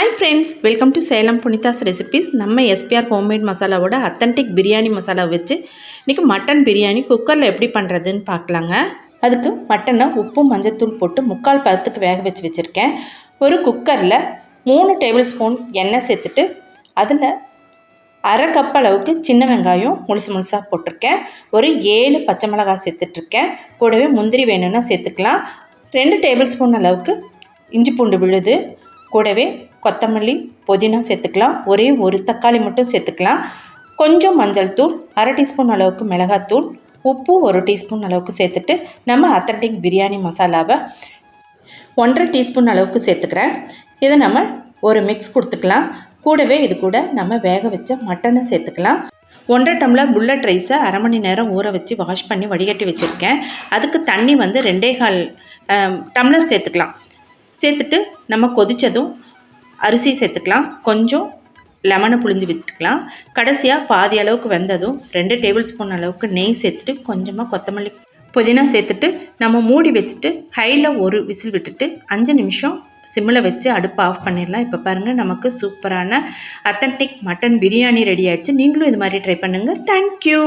Hi friends welcome to Salem Punitha's recipes நம்ம SPR homemade மசாலாவோட authentic biryani masala வச்சு இன்றைக்கி மட்டன் பிரியாணி குக்கரில் எப்படி பண்ணுறதுன்னு பார்க்கலாங்க. அதுக்கு மட்டனை உப்பு மஞ்சத்தூள் போட்டு முக்கால் பதத்துக்கு வேக வச்சு வச்சுருக்கேன். ஒரு குக்கரில் மூணு டேபிள் ஸ்பூன் எண்ணெய் சேர்த்துட்டு அதில் அரை கப் அளவுக்கு சின்ன வெங்காயம் முழுசு முழுசாக போட்டிருக்கேன். ஒரு ஏழு பச்சை மிளகாய் சேர்த்துட்ருக்கேன் கூடவே முந்திரி வேணும்னா சேர்த்துக்கலாம். ரெண்டு டேபிள் ஸ்பூன் அளவுக்கு இஞ்சி பூண்டு விழுது கூடவே கொத்தமல்லி புதினா சேர்த்துக்கலாம். ஒரே ஒரு தக்காளி மட்டும் சேர்த்துக்கலாம். கொஞ்சம் மஞ்சள் தூள் அரை டீஸ்பூன் அளவுக்கு மிளகாத்தூள் உப்பு ஒரு டீஸ்பூன் அளவுக்கு சேர்த்துட்டு நம்ம அத்தன்டிக் பிரியாணி மசாலாவை ஒன்றரை டீஸ்பூன் அளவுக்கு சேர்த்துக்கிறேன். இதை நம்ம ஒரு மிக்ஸ் கொடுத்துக்கலாம். கூடவே இது கூட நம்ம வேக வச்ச மட்டனை சேர்த்துக்கலாம். ஒன்றரை டம்ளர் புல்லட் ரைஸை அரை மணி நேரம் ஊற வச்சு வாஷ் பண்ணி வடிகட்டி வச்சுருக்கேன். அதுக்கு தண்ணி வந்து ரெண்டே கால் டம்ளர் சேர்த்துக்கலாம். சேர்த்துட்டு நம்ம கொதித்ததும் அரிசி சேர்த்துக்கலாம். கொஞ்சம் லெமனை புழிஞ்சு விற்றுக்கலாம் கடைசியாக பாதி அளவுக்கு வெந்ததும் ரெண்டு டேபிள் ஸ்பூன் அளவுக்கு நெய் சேர்த்துட்டு கொஞ்சமாக கொத்தமல்லி புதினா சேர்த்துட்டு நம்ம மூடி வச்சுட்டு ஹையில் ஒரு விசில் விட்டுட்டு அஞ்சு நிமிஷம் சிம்மில் வச்சு அடுப்பை ஆஃப் பண்ணிடலாம். இப்போ பாருங்கள் நமக்கு சூப்பரான அத்தன்டிக் மட்டன் பிரியாணி ரெடி ஆயிடுச்சு. நீங்களும் இது மாதிரி ட்ரை பண்ணுங்கள் தேங்க்யூ